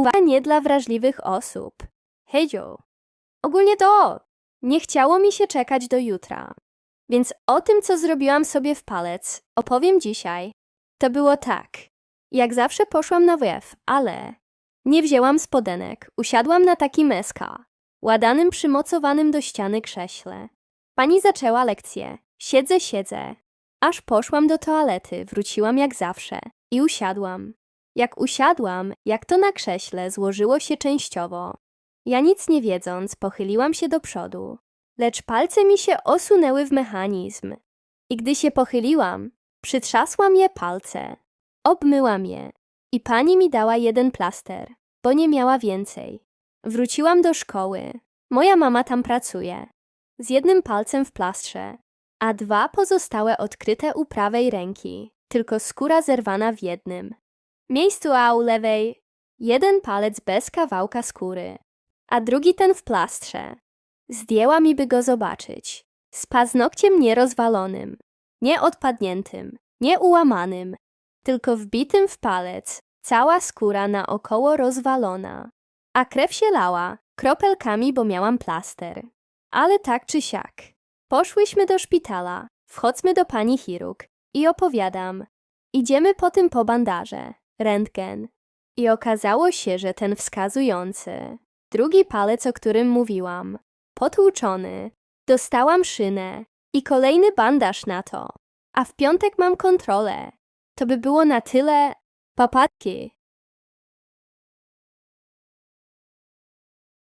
Uwaga nie dla wrażliwych osób. Hej Joe. Ogólnie to nie chciało mi się czekać do jutra. Więc o tym, co zrobiłam sobie w palec, opowiem dzisiaj. To było tak. Jak zawsze poszłam na WF, ale nie wzięłam spodenek. Usiadłam na taki meska, ładanym przymocowanym do ściany krześle. Pani zaczęła lekcję. Siedzę, siedzę. Aż poszłam do toalety, wróciłam jak zawsze i usiadłam. Jak usiadłam, jak to na krześle złożyło się częściowo. Ja nic nie wiedząc, pochyliłam się do przodu, lecz palce mi się osunęły w mechanizm. I gdy się pochyliłam, przytrzasłam je palce, obmyłam je i pani mi dała jeden plaster, bo nie miała więcej. Wróciłam do szkoły. Moja mama tam pracuje. Z jednym palcem w plastrze, a dwa pozostałe odkryte u prawej ręki, tylko skóra zerwana w jednym. Miejscu a u lewej jeden palec bez kawałka skóry, a drugi ten w plastrze. Zdjęła mi, by go zobaczyć. Z paznokciem nierozwalonym, nie odpadniętym, nie ułamanym, tylko wbitym w palec, cała skóra naokoło rozwalona. A krew się lała, kropelkami, bo miałam plaster. Ale tak czy siak. Poszłyśmy do szpitala, wchodźmy do pani chirurg i opowiadam. Idziemy po tym po bandaże, rentgen. I okazało się, że ten wskazujący, drugi palec, o którym mówiłam, potłuczony, dostałam szynę i kolejny bandaż na to. A w piątek mam kontrolę. To by było na tyle papatki.